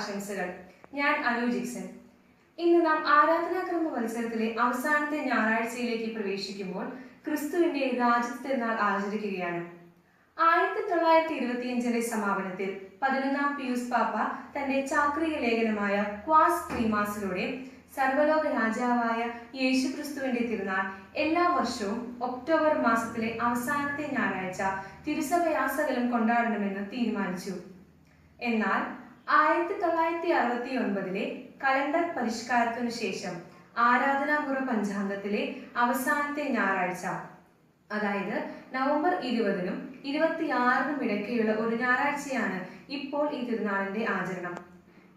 ആശംസകൾ. ഞാൻ അനു ജിക്സൺ. ഇന്ന് നാം ആരാധനാക്രമ മത്സരത്തിലെ അവസാനത്തെ ഞായറാഴ്ചയിലേക്ക് പ്രവേശിക്കുമ്പോൾ ക്രിസ്തുവിന്റെ രാജ്യത്വ നാൾ ആചരിക്കുകയാണ്. ആയിരത്തി തൊള്ളായിരത്തി ഇരുപത്തിയഞ്ചിന്റെ സമാപനത്തിൽ പതിനൊന്നാം പിയൂസ് പാപ്പ തന്റെ ചാക്രിക ലേഖനമായ ക്വാസ് ക്രീമാസിലൂടെ സർവലോക രാജാവായ യേശുക്രിസ്തുവിന്റെ തിരുനാൾ എല്ലാ വർഷവും ഒക്ടോബർ മാസത്തിലെ അവസാനത്തെ ഞായറാഴ്ച തിരുസഭയാസകലം കൊണ്ടാടണമെന്ന് തീരുമാനിച്ചു. എന്നാൽ ആയിരത്തി തൊള്ളായിരത്തി അറുപത്തി ഒൻപതിലെ കലണ്ടർ പരിഷ്കാരത്തിനു ശേഷം ആരാധനാപുര പഞ്ചാംഗത്തിലെ അവസാനത്തെ ഞായറാഴ്ച അതായത് നവംബർ ഇരുപതിനും ഇരുപത്തിയാറിനും ഇടയ്ക്കുള്ള ഒരു ഞായറാഴ്ചയാണ് ഇപ്പോൾ ഈ തിരുനാളിന്റെ ആചരണം.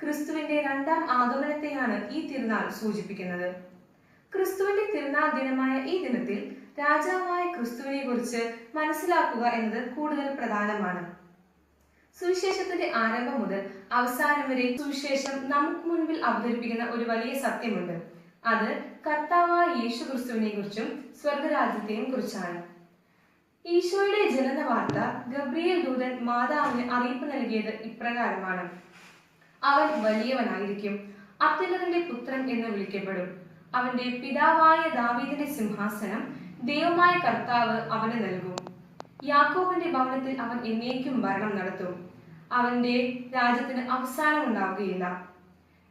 ക്രിസ്തുവിന്റെ രണ്ടാം ആഗമനത്തെയാണ് ഈ തിരുനാൾ സൂചിപ്പിക്കുന്നത്. ക്രിസ്തുവിന്റെ തിരുനാൾ ദിനമായ ഈ ദിനത്തിൽ രാജാവായ ക്രിസ്തുവിനെ കുറിച്ച് മനസ്സിലാക്കുക എന്നത് കൂടുതൽ പ്രധാനമാണ്. സുവിശേഷത്തിന്റെ ആരംഭം മുതൽ അവസാനം വരെ സുവിശേഷം നമുക്ക് മുൻപിൽ അവതരിപ്പിക്കുന്ന ഒരു വലിയ സത്യമുണ്ട്. അത് കർത്താവായ യേശു ക്രിസ്തുവിനെ കുറിച്ചും സ്വർഗരാജ്യത്തെയും കുറിച്ചാണ്. ഈശോയുടെ ജനന വാർത്ത ഗബ്രിയേൽ ദൂതൻ മാതാവിന് അറിയിപ്പ് നൽകിയത് ഇപ്രകാരമാണ്. അവൻ വലിയവനായിരിക്കും അത്യുന്നതന്റെ പുത്രൻ എന്ന് വിളിക്കപ്പെടും. അവന്റെ പിതാവായ ദാവീദിന്റെ സിംഹാസനം ദൈവമായ കർത്താവ് അവന് നൽകും. യാക്കോബിന്റെ ഭവനത്തിൽ അവൻ എന്നേക്കും ഭരണം നടത്തും. അവന്റെ രാജ്യത്തിന് അവസാനം ഉണ്ടാവുകയില്ല.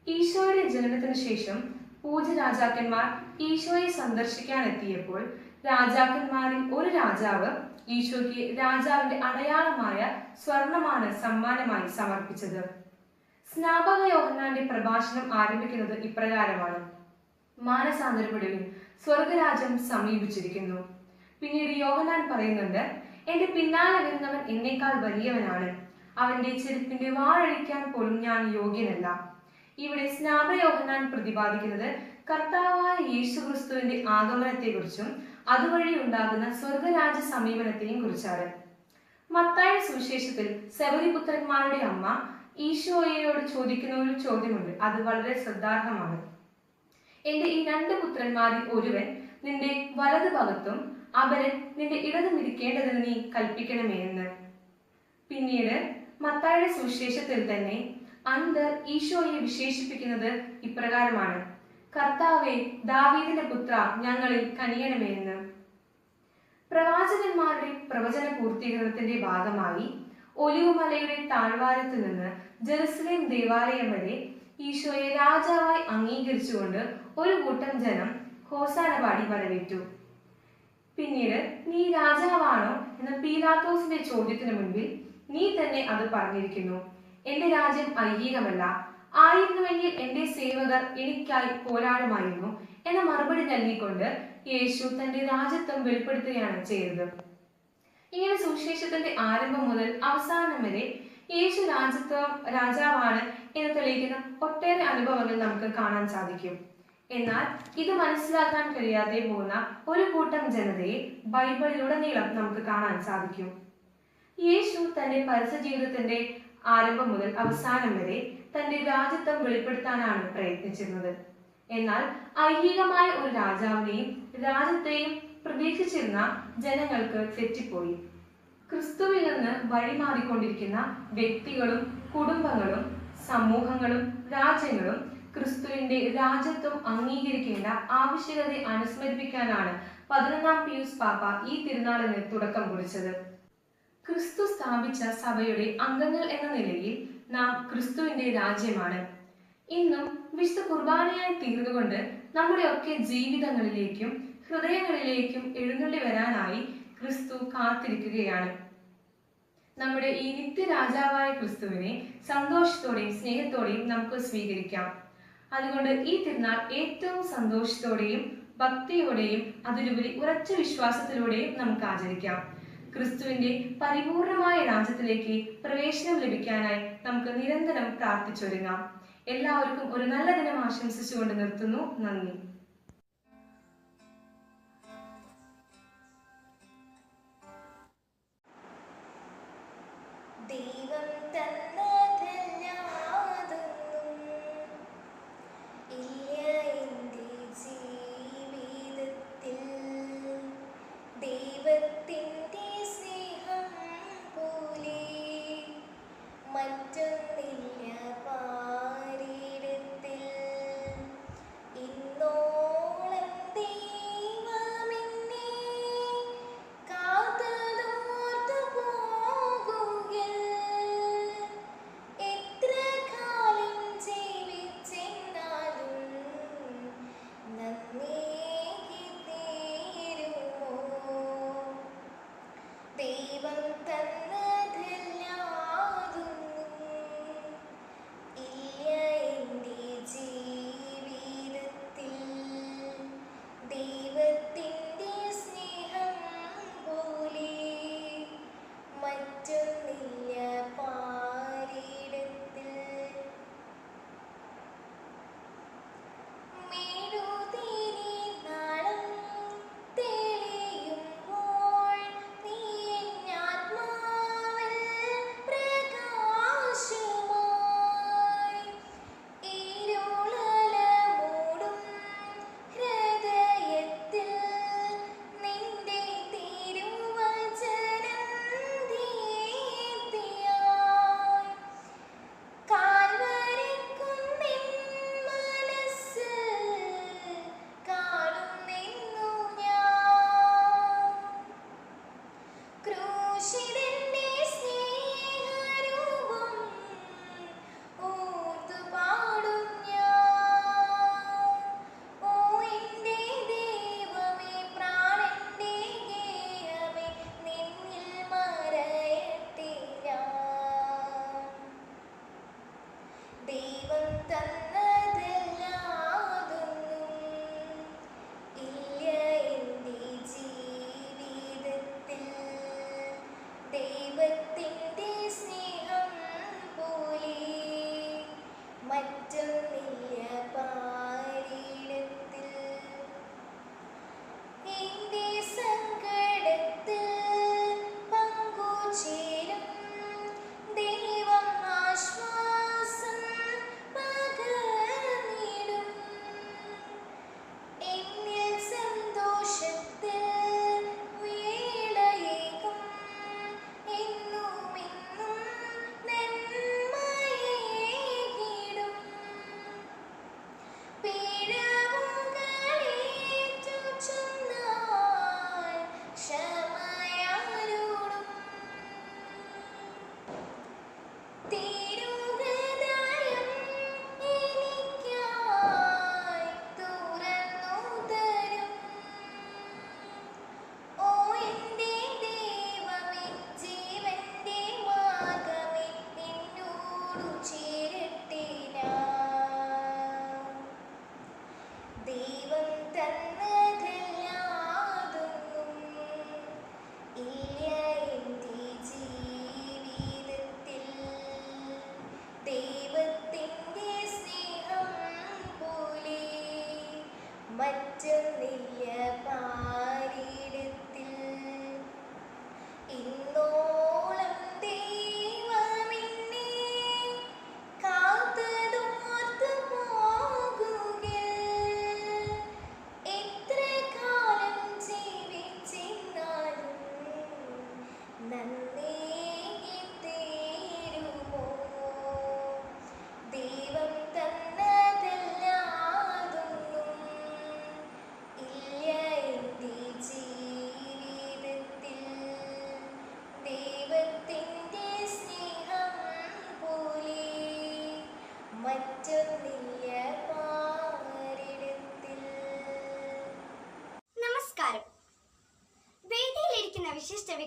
ഈശോയുടെ ജനനത്തിന് ശേഷം പൂജ രാജാക്കന്മാർ ഈശോയെ സന്ദർശിക്കാൻ എത്തിയപ്പോൾ രാജാക്കന്മാരിൽ ഒരു രാജാവ് ഈശോയ്ക്ക് രാജാവിന്റെ അടയാളമായ സ്വർണമാണ് സമ്മാനമായി സമർപ്പിച്ചത്. സ്നാപക യോഹന്നാന്റെ പ്രഭാഷണം ആരംഭിക്കുന്നത് ഇപ്രകാരമാണ്. മാനസാന്തരപ്പെടുവിൻ സ്വർഗരാജ്യം സമീപിച്ചിരിക്കുന്നു. പിന്നീട് യോഹനാൻ പറയുന്നുണ്ട് എന്റെ പിന്നാലെ വരുന്നവൻ എന്നേക്കാൾ വലിയവനാണ്. അവന്റെ ചെരുപ്പിന്റെ വാഴഴിക്കാൻ പോലും ഞാൻ യോഗ്യനല്ല. ഇവിടെ സ്നാപയോഹനാൻ പ്രതിപാദിക്കുന്നത് കർത്താവായ യേശു ക്രിസ്തുവിന്റെ ആഗമനത്തെക്കുറിച്ചും അതുവഴി ഉണ്ടാകുന്ന സ്വർഗരാജ സമീപനത്തെയും കുറിച്ചാണ്. മത്തായ സുവിശേഷത്തിൽ സെവരിപുത്രന്മാരുടെ അമ്മ ഈശോയോട് ചോദിക്കുന്ന ഒരു ചോദ്യമുണ്ട്. അത് വളരെ ശ്രദ്ധാർഹമാണ്. എന്റെ ഈ രണ്ട് പുത്രന്മാരിൽ ഒരുവൻ നിന്റെ വലത് ഭാഗത്തും അപരൻ നിന്റെ ഇടതും മിരിക്കേണ്ടതിന് നീ കൽപ്പിക്കണമേ എന്ന്. പിന്നീട് മത്തായുടെ സുവിശേഷത്തിൽ തന്നെ അന്തർ ഈശോയെ വിശേഷിപ്പിക്കുന്നത് ഇപ്രകാരമാണ്. കർത്താവെ ദാവീദിന്റെ പുത്ര ഞങ്ങളിൽ കനിയണമേ എന്ന്. പ്രവാചകന്മാരുടെ പ്രവചന പൂർത്തീകരണത്തിന്റെ ഭാഗമായി ഒലിവുമലയുടെ താഴ്വാരത്തിൽ നിന്ന് ജെറുസലേം ദേവാലയം വരെ ഈശോയെ രാജാവായി അംഗീകരിച്ചുകൊണ്ട് ഒരു കൂട്ടം ജനം ഹോസാന പാടി വരവേറ്റു. പിന്നീട് നീ രാജാവാണോ? എന്ന പീലാത്തോസിന്റെ ചോദ്യത്തിന് മുൻപിൽ നീ തന്നെ അത് പറഞ്ഞിരിക്കുന്നു. എന്റെ രാജ്യം ഐഹികമല്ല. ആയിരുന്നുവെങ്കിൽ എന്റെ സേവകർ എനിക്കായി പോരാടുമായിരുന്നു എന്ന മറുപടി നൽകിക്കൊണ്ട് യേശു തന്റെ രാജ്യത്വം വെളിപ്പെടുത്തുകയാണ് ചെയ്തത്. ഇങ്ങനെ സുവിശേഷത്തിന്റെ ആരംഭം മുതൽ അവസാനം വരെ യേശു രാജ്യത്വം രാജാവാണ് എന്ന് തെളിയിക്കുന്ന ഒട്ടേറെ അനുഭവങ്ങൾ നമുക്ക് കാണാൻ സാധിക്കും. എന്നാൽ ഇത് മനസ്സിലാക്കാൻ കഴിയാതെ പോകുന്ന ഒരു കൂട്ടം ജനതയെ ബൈബിളിലുടനീളം നമുക്ക് കാണാൻ സാധിക്കും. യേശു തന്റെ പരസ്യ ജീവിതത്തിന്റെ ആരംഭം മുതൽ അവസാനം വരെ തന്റെ രാജ്യത്വം വെളിപ്പെടുത്താനാണ് പ്രയത്നിച്ചിരുന്നത്. എന്നാൽ ഐഹികമായ ഒരു രാജാവിനെയും രാജ്യത്തെയും പ്രതീക്ഷിച്ചിരുന്ന ജനങ്ങൾക്ക് തെറ്റിപ്പോയി. ക്രിസ്തുവിൽ നിന്ന് വഴിമാറിക്കൊണ്ടിരിക്കുന്ന വ്യക്തികളും കുടുംബങ്ങളും സമൂഹങ്ങളും രാജ്യങ്ങളും ക്രിസ്തുവിന്റെ രാജ്യത്വം അംഗീകരിക്കേണ്ട ആവശ്യകതയെ അനുസ്മരിപ്പിക്കാനാണ് പതിനൊന്നാം പിയൂസ് പാപ്പ ഈ തിരുനാളിന് തുടക്കം കുറിച്ചത്. ക്രിസ്തു സ്ഥാപിച്ച സഭയുടെ അംഗങ്ങൾ എന്ന നിലയിൽ നാം ക്രിസ്തുവിന്റെ രാജ്യമാണ്. ഇന്നും വിശുദ്ധ കുർബാനയായി തീർന്നുകൊണ്ട് നമ്മുടെ ഒക്കെ ജീവിതങ്ങളിലേക്കും ഹൃദയങ്ങളിലേക്കും എഴുന്നള്ളി വരാനായി ക്രിസ്തു കാത്തിരിക്കുകയാണ്. നമ്മുടെ ഈ നിത്യരാജാവായ ക്രിസ്തുവിനെ സന്തോഷത്തോടെയും സ്നേഹത്തോടെയും നമുക്ക് സ്വീകരിക്കാം. അതുകൊണ്ട് ഈ തിരുനാൾ ഏറ്റവും സന്തോഷത്തോടെയും ഭക്തിയോടെയും അതിലുപരി ഉറച്ച വിശ്വാസത്തിലൂടെയും നമുക്ക് ആചരിക്കാം. ക്രിസ്തുവിന്റെ പരിപൂർണമായ രാജ്യത്തിലേക്ക് പ്രവേശനം ലഭിക്കാനായി നമുക്ക് നിരന്തരം പ്രാർത്ഥിച്ചൊരുങ്ങാം. എല്ലാവർക്കും ഒരു നല്ല ദിനം ആശംസിച്ചുകൊണ്ട് നിർത്തുന്നു. നന്ദി. ദൈവം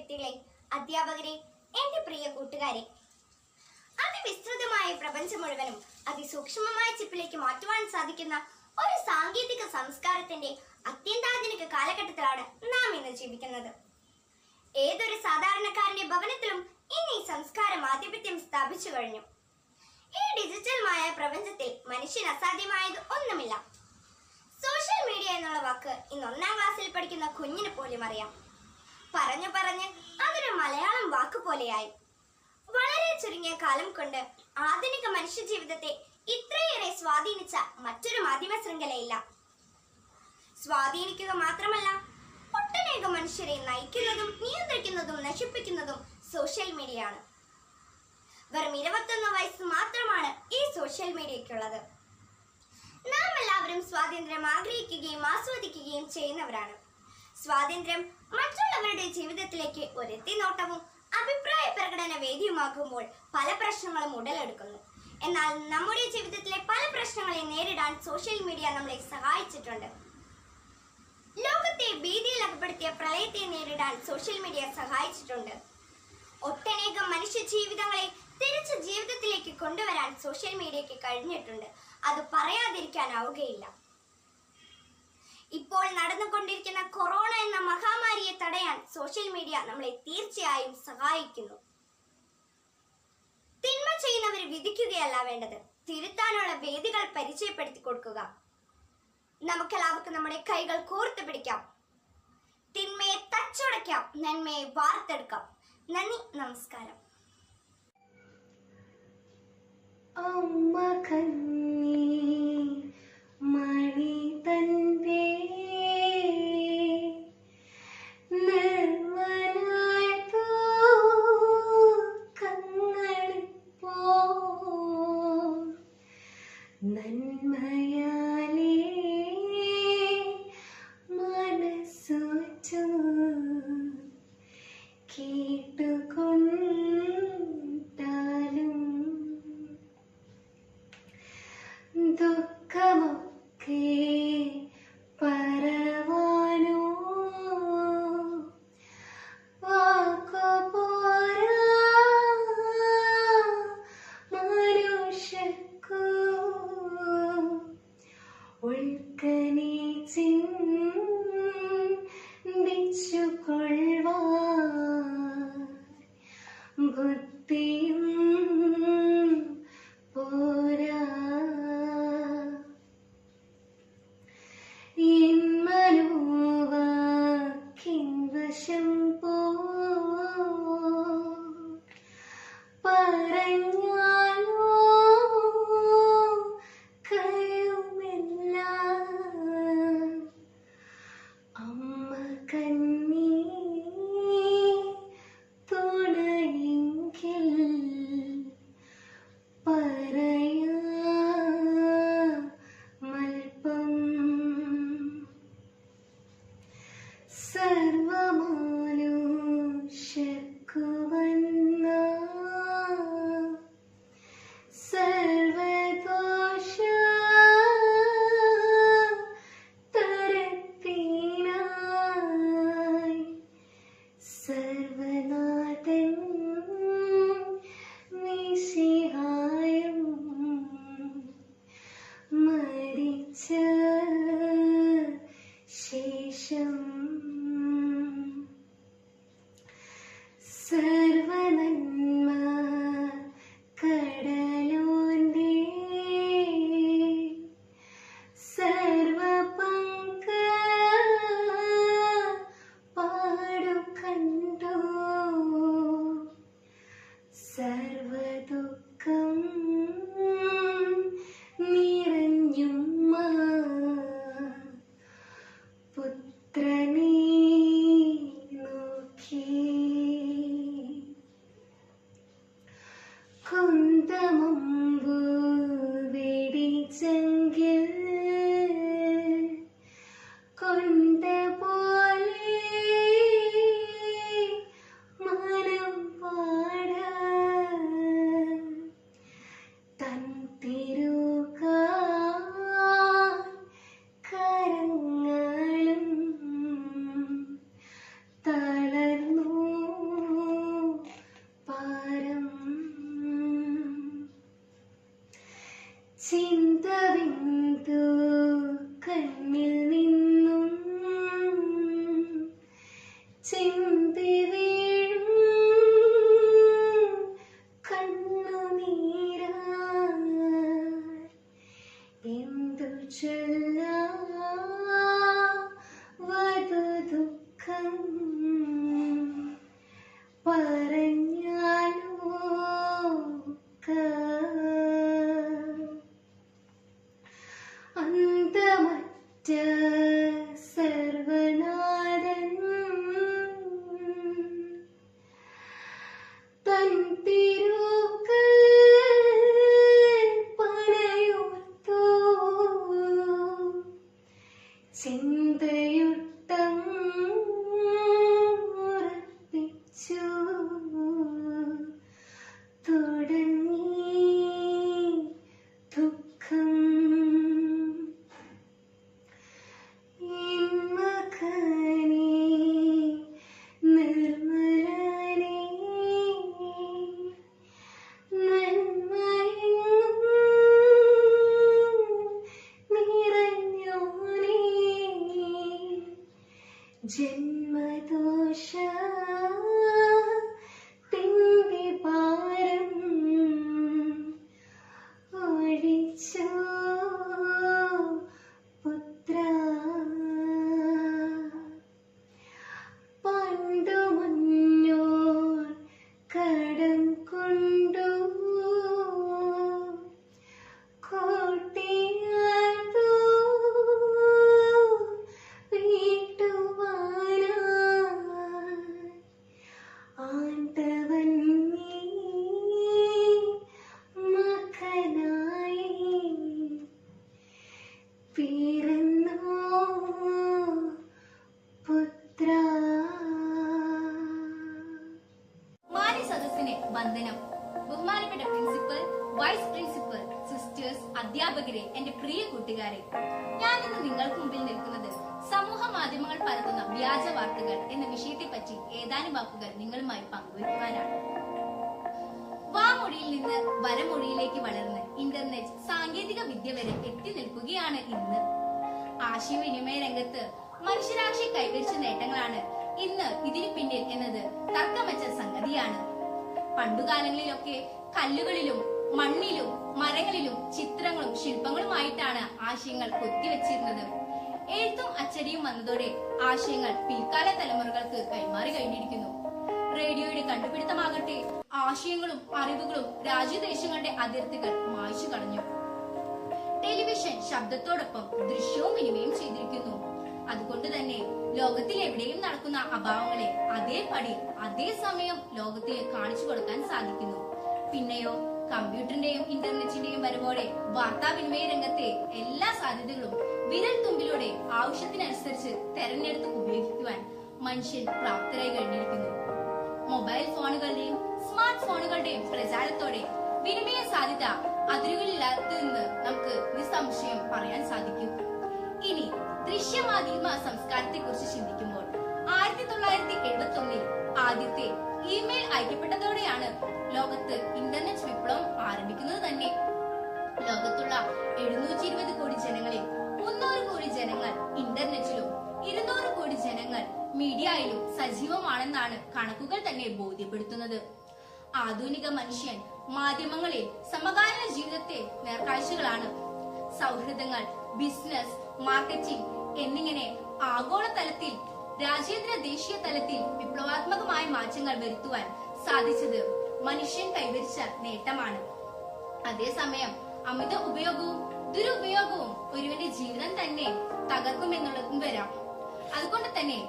വ്യക്തികളെ അധ്യാപകരെ എന്റെ പ്രിയ കൂട്ടുകാരെ അതിവിസ്തൃതമായ പ്രപഞ്ചം മുഴുവനും അതിസൂക്ഷ്മമായ ചിപ്പിലേക്ക് മാറ്റുവാൻ സാധിക്കുന്ന ഒരു സാങ്കേതിക സംസ്കാരത്തിന്റെ അത്യന്താധുനിക കാലഘട്ടത്തിലാണ് നാം ഇന്ന് ജീവിക്കുന്നത്. ഏതൊരു സാധാരണക്കാരന്റെ ഭവനത്തിലും ഇന്ന് ഈ സംസ്കാരം ആധിപത്യം സ്ഥാപിച്ചു കഴിഞ്ഞു. ഈ ഡിജിറ്റൽമായ പ്രപഞ്ചത്തിൽ മനുഷ്യൻ അസാധ്യമായത് ഒന്നുമില്ല. സോഷ്യൽ മീഡിയ എന്നുള്ള വാക്ക് ഇന്ന് ഒന്നാം ക്ലാസ്സിൽ പഠിക്കുന്ന കുഞ്ഞിന് പോലും അറിയാം. പറഞ്ഞു പറഞ്ഞ് അതൊരു മലയാളം വാക്ക് പോലെയായി. വളരെ ചുരുങ്ങിയ കാലം കൊണ്ട് ആധുനിക മനുഷ്യ ജീവിതത്തെ ഇത്രയേറെ സ്വാധീനിച്ച മറ്റൊരു മാധ്യമ ശൃംഖലയില്ല. സ്വാധീനിക്കുക മാത്രമല്ല ഒട്ടനേകം മനുഷ്യരെ നയിക്കുന്നതും നിയന്ത്രിക്കുന്നതും നശിപ്പിക്കുന്നതും സോഷ്യൽ മീഡിയയാണ്. വെറും ഇരുപത്തൊന്ന് വയസ്സ് മാത്രമാണ് ഈ സോഷ്യൽ മീഡിയയ്ക്കുള്ളത്. നാം എല്ലാവരും സ്വാതന്ത്ര്യം ആഗ്രഹിക്കുകയും ആസ്വദിക്കുകയും ചെയ്യുന്നവരാണ്. സ്വാതന്ത്ര്യം മറ്റുള്ളവരുടെ ജീവിതത്തിലേക്ക് ഒരെത്തി നോട്ടവും അഭിപ്രായ പ്രകടന വേദിയുമാകുമ്പോൾ പല പ്രശ്നങ്ങളും ഉടലെടുക്കുന്നു. എന്നാൽ നമ്മുടെ ജീവിതത്തിലെ പല പ്രശ്നങ്ങളെ നേരിടാൻ സോഷ്യൽ മീഡിയ നമ്മളെ സഹായിച്ചിട്ടുണ്ട്. ലോകത്തെ ഭീതിയിൽ അകപ്പെടുത്തിയ പ്രളയത്തെ നേരിടാൻ സോഷ്യൽ മീഡിയ സഹായിച്ചിട്ടുണ്ട്. ഒട്ടനേകം മനുഷ്യ ജീവിതങ്ങളെ തിരിച്ച് ജീവിതത്തിലേക്ക് കൊണ്ടുവരാൻ സോഷ്യൽ മീഡിയയ്ക്ക് കഴിഞ്ഞിട്ടുണ്ട്. അത് പറയാതിരിക്കാനാവുകയില്ല. ഇപ്പോൾ നടന്നുകൊണ്ടിരിക്കുന്ന കൊറോണ എന്ന മഹാമാരിയെ തടയാൻ സോഷ്യൽ മീഡിയ നമ്മളെ തീർച്ചയായും സഹായിക്കുന്നു. തിന്മ ചെയ്യുന്നവരെ വിധിക്കുകയല്ല വേണ്ടത്. തിരുത്താനുള്ള വേദികൾ പരിചയപ്പെടുത്തി കൊടുക്കുക. നമുക്കെല്ലാവർക്കും നമ്മുടെ കൈകൾ കോർത്തു പിടിക്കാം. തിന്മയെ തച്ചുടയ്ക്കാം. നന്മയെ വാർത്തെടുക്കാം. നന്ദി. നമസ്കാരം. അമ്മ കണ്ണി മണി തന്റെ നിർമ്മലായ വർഷം പോ 青的 മാധ്യമങ്ങൾ പരത്തുന്ന വ്യാജ വാർത്തകൾ എന്ന വിഷയത്തെ പറ്റി ഏതാനും വാക്കുകൾ നിങ്ങളുമായി പങ്കുവയ്ക്കുവാനാണ്. വാമൊഴിയിൽ നിന്ന് വരമൊഴിയിലേക്ക് വളർന്ന് ഇന്റർനെറ്റ് സാങ്കേതിക വിദ്യ വരെ എത്തി നിൽക്കുകയാണ് ഇന്ന്. ആശയവിനിമയ രംഗത്ത് മനുഷ്യരാശി കൈവരിച്ച നേട്ടങ്ങളാണ് ഇന്ന് ഇതിന് പിന്നിൽ എന്നത് തർക്കമച്ച സംഗതിയാണ്. പണ്ടുകാലങ്ങളിലൊക്കെ കല്ലുകളിലും മണ്ണിലും മരങ്ങളിലും ചിത്രങ്ങളും ശില്പങ്ങളുമായിട്ടാണ് ആശയങ്ങൾ കൊത്തിവെച്ചിരുന്നത്. എഴുത്തും അച്ചടിയും വന്നതോടെ ആശയങ്ങൾ പിൽക്കാല തലമുറകൾക്ക് കൈമാറി കഴിഞ്ഞിരിക്കുന്നു. റേഡിയോയുടെ കണ്ടുപിടുത്തമാകട്ടെ ആശയങ്ങളും അറിവുകളും രാജ്യദേശങ്ങളുടെ അതിർത്തികൾ മായ്ച്ചു കളഞ്ഞു. ടെലിവിഷൻ ശബ്ദത്തോടൊപ്പം ദൃശ്യവും വിനിമയം ചെയ്തിരിക്കുന്നു. അതുകൊണ്ട് തന്നെ ലോകത്തിൽ എവിടെയും നടക്കുന്ന അഭാവങ്ങളെ അതേപടി അതേ സമയം ലോകത്തിൽ കാണിച്ചു കൊടുക്കാൻ സാധിക്കുന്നു. പിന്നെയോ കമ്പ്യൂട്ടറിന്റെയും ഇന്റർനെറ്റിന്റെയും വരവോടെ വാർത്താവിനിമയ രംഗത്തെ എല്ലാ സാധ്യതകളും വിരൽ തുമ്പിലൂടെ ആവശ്യത്തിനനുസരിച്ച് തെരഞ്ഞെടുത്ത് ഉപയോഗിക്കുവാൻ മനുഷ്യൻ പ്രാപ്തരായി കഴിഞ്ഞിരിക്കുന്നു. മൊബൈൽ ഫോണുകളുടെയും സ്മാർട്ട് ഫോണുകളുടെയും പ്രചാരത്തോടെ വിനിമയ സാധ്യത അതിരുകളില്ലാത്തതെന്ന് നമുക്ക് നിസ്സംശയം പറയാൻ സാധിക്കും. ഇനി ദൃശ്യമാധ്യമ സംസ്കാരത്തെ കുറിച്ച് ചിന്തിക്കുമ്പോൾ ആയിരത്തി തൊള്ളായിരത്തി എഴുപത്തി ഒന്നിൽ ആദ്യത്തെ ഇമെയിൽ അയക്കപ്പെട്ടതോടെയാണ് ലോകത്ത് ഇന്റർനെറ്റ് വിപ്ലവം ആരംഭിക്കുന്നത് തന്നെ. ലോകത്തുള്ള എഴുന്നൂറ്റി ഇരുപത് കോടി ജനങ്ങളിൽ മുന്നൂറ് കോടി ജനങ്ങൾ ഇന്റർനെറ്റിലും ഇരുന്നൂറ് കോടി ജനങ്ങൾ മീഡിയയിലും സജീവമാണെന്നാണ് കണക്കുകൾ തന്നെ ബോധ്യപ്പെടുത്തുന്നത്. ആധുനിക മനുഷ്യൻ മാധ്യമങ്ങളിൽ സമകാലീന ജീവിതത്തെ നേർക്കാഴ്ചകളാണ്. സൗഹൃദങ്ങൾ ബിസിനസ് മാർക്കറ്റിംഗ് എന്നിങ്ങനെ ആഗോളതലത്തിൽ രാജ്യാന്തര ദേശീയ തലത്തിൽ വിപ്ലവാത്മകമായ മാറ്റങ്ങൾ വരുത്തുവാൻ സാധിച്ചത് മനുഷ്യൻ കൈവരിച്ച നേട്ടമാണ്. അതേസമയം അമിത ഉപയോഗവും ദുരുപയോഗവും ഒരുവന്റെ ജീവിതം തന്നെ തകർക്കുമെന്നുള്ളതും വരാം. അതുകൊണ്ട് തന്നെ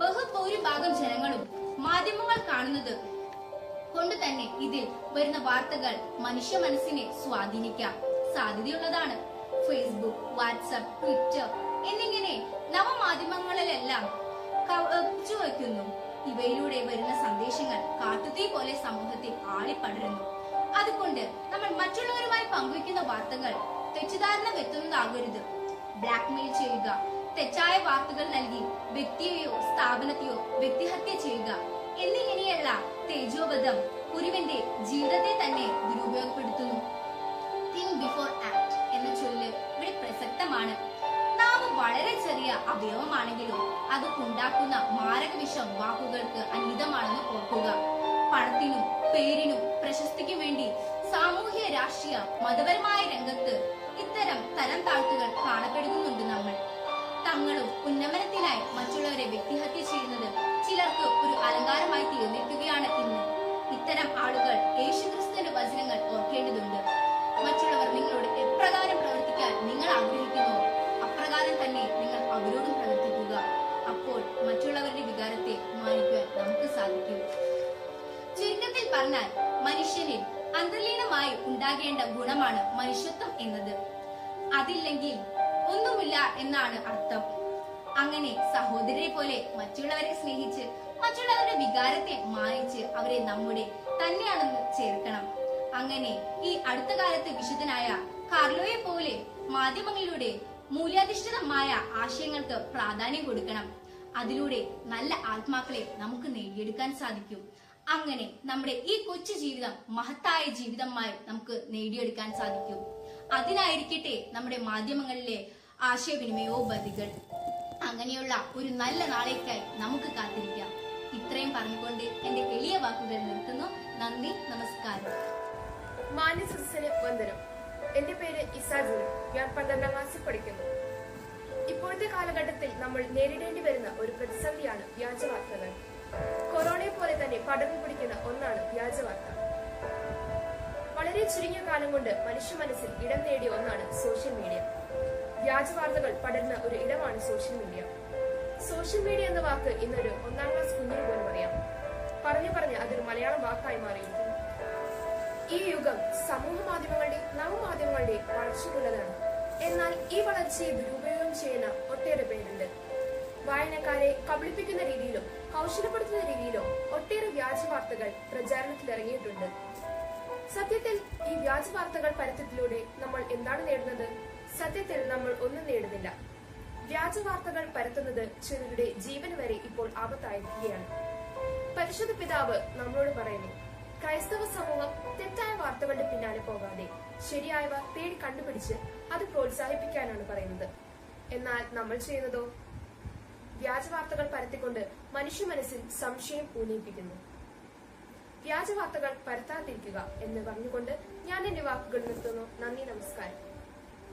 ബഹുഭൂരിഭാഗം ജനങ്ങളും മാധ്യമങ്ങൾ കാണുന്നത് കൊണ്ട് തന്നെ ഇതിൽ വരുന്ന വാർത്തകൾ മനുഷ്യ മനസ്സിനെ സ്വാധീനിക്കാം സാധ്യതയുള്ളതാണ്. ഫേസ്ബുക്ക് വാട്സപ്പ് ട്വിറ്റർ എന്നിങ്ങനെ നവമാധ്യമങ്ങളിലെല്ലാം കവച്ചു വയ്ക്കുന്നു ഇവയിലൂടെ വരുന്ന സന്ദേശങ്ങൾ കാട്ടുതീ പോലെ സമൂഹത്തിൽ ആളിപ്പടരുന്നു. അതുകൊണ്ട് നമ്മൾ മറ്റുള്ളവരുമായി പങ്കുവയ്ക്കുന്ന വാർത്തകൾ തെറ്റിദ്ധാരണ ബ്ലാക്ക് ബ്ലാക്ക്മെയിൽ ചെയ്യുക തെറ്റായ വാർത്തകൾ നൽകി വ്യക്തിയെയോ സ്ഥാപനത്തെയോ വ്യക്തിഹത്യ ചെയ്യുക. എന്നിങ്ങനെയുള്ള തേജോബദ്ധം കുരുവിന്റെ ജീവിതത്തെ തന്നെ ദുരുപയോഗപ്പെടുത്തുന്നു. തിങ്ക് ബിഫോർ ആക്ട് എന്ന ചൊല്ല് വളരെ ചെറിയ അവയവമാണെങ്കിലും അത് ഉണ്ടാക്കുന്ന മാരക വിഷം വാക്കുകൾക്ക് അനീതമാണെന്ന് ഓർക്കുക. പണത്തിനും പേരിനും പ്രശസ്തിക്കും വേണ്ടി സാമൂഹ്യ രാഷ്ട്രീയ മതപരമായ രംഗത്ത് ഇത്തരം തരം താഴ്ത്തുകൾ കാണപ്പെടുന്നുണ്ട് മറ്റുള്ളവരെ സ്നേഹിച്ച് മറ്റുള്ളവരുടെ വികാരത്തെ മാനിച്ച് അവരെ നമ്മുടെ തന്നെയാണെന്ന് ചേർക്കണം. അങ്ങനെ ഈ അടുത്ത കാലത്ത് വിശുദ്ധനായ കാർലോയെ പോലെ മാധ്യമങ്ങളിലൂടെ മൂല്യാധിഷ്ഠിതമായ ആശയങ്ങൾക്ക് പ്രാധാന്യം കൊടുക്കണം. അതിലൂടെ നല്ല ആത്മാക്കളെ നമുക്ക് നേടിയെടുക്കാൻ സാധിക്കും. അങ്ങനെ നമ്മുടെ ഈ കൊച്ചു ജീവിതം മഹത്തായ ജീവിതമായി നമുക്ക് നേടിയെടുക്കാൻ സാധിക്കും. അതിനായിരിക്കട്ടെ നമ്മുടെ മാധ്യമങ്ങളിലെ ആശയവിനിമയോപതികൾ അങ്ങനെയുള്ള ഒരു നല്ല നാളേക്കായി നമുക്ക് കാത്തിരിക്കാം. ഇത്രയും പറഞ്ഞുകൊണ്ട് എന്റെ എളിയ വാക്കുകൾ നിർത്തുന്നു. നന്ദി നമസ്കാരം. മാന്യ സദസ്സിന് വന്ദനം. എന്റെ പേര് ഇസാജു ഞാൻ പന്ത്രണ്ടാം ക്ലാസ്സിൽ പഠിക്കുന്നു. ഇപ്പോഴത്തെ കാലഘട്ടത്തിൽ നമ്മൾ നേരിടേണ്ടി വരുന്ന ഒരു പ്രതിസന്ധിയാണ് വ്യാജവാർത്തകൾ. കൊറോണയെ പോലെ തന്നെ പടർന്നു പിടിക്കുന്ന ഒന്നാണ് വ്യാജവാർത്ത. വളരെ ചുരുങ്ങിയ കാലം കൊണ്ട് മനുഷ്യ മനസ്സിൽ ഇടം നേടിയ ഒന്നാണ് സോഷ്യൽ മീഡിയ. വ്യാജവാർത്തകൾ പടരുന്ന ഒരു ഇടമാണ് സോഷ്യൽ മീഡിയ സോഷ്യൽ മീഡിയ എന്ന വാക്ക് ഇന്നൊരു ഒന്നാം ക്ലാസ് കുഞ്ഞിന് പോലും അറിയാം. പറഞ്ഞു പറഞ്ഞ് അതൊരു മലയാളം വാക്കായി മാറിയിരിക്കുന്നു. ഈ യുഗം സമൂഹ മാധ്യമങ്ങളുടെ നവമാധ്യമങ്ങളുടെ വളർച്ചയ്ക്കുള്ളതാണ്. എന്നാൽ ഈ വളർച്ചയെ ദുരുപയോഗം ചെയ്യുന്ന ഒട്ടേറെ പേരുണ്ട്. വായനക്കാരെ കബളിപ്പിക്കുന്ന രീതിയിലും കൗശലപ്പെടുത്തുന്ന രീതിയിലും ഒട്ടേറെ വ്യാജ വാർത്തകൾ പ്രചാരണത്തിൽ ഇറങ്ങിയിട്ടുണ്ട്. സത്യത്തിൽ ഈ വ്യാജ വാർത്തകൾ പരത്തത്തിലൂടെ നമ്മൾ എന്താണ് നേടുന്നത്? സത്യത്തിൽ നമ്മൾ ഒന്നും നേടുന്നില്ല. വ്യാജ വാർത്തകൾ പരത്തുന്നത് ചിലരുടെ ജീവൻ വരെ ഇപ്പോൾ ആപത്തായിരിക്കുകയാണ്. പരിശുദ്ധ പിതാവ് നമ്മളോട് പറയുന്നു ക്രൈസ്തവ സമൂഹം തെറ്റായ വാർത്തകളുടെ പിന്നാലെ പോകാതെ ശരിയായവ തേടി കണ്ടുപിടിച്ച് അത് പ്രോത്സാഹിപ്പിക്കാനാണ് പറയുന്നത്. എന്നാൽ നമ്മൾ ചെയ്യുന്നതോ? വ്യാജ വാർത്തകൾ പരത്തിക്കൊണ്ട് മനുഷ്യ മനസ്സിൽ സംശയം ഊന്നിപ്പിക്കുന്നു. വ്യാജ വാർത്തകൾ പരത്താതിരിക്കുക എന്ന് പറഞ്ഞുകൊണ്ട് ഞാൻ എന്റെ വാക്കുകൾ നിർത്തുന്നു. നന്ദി നമസ്കാരം.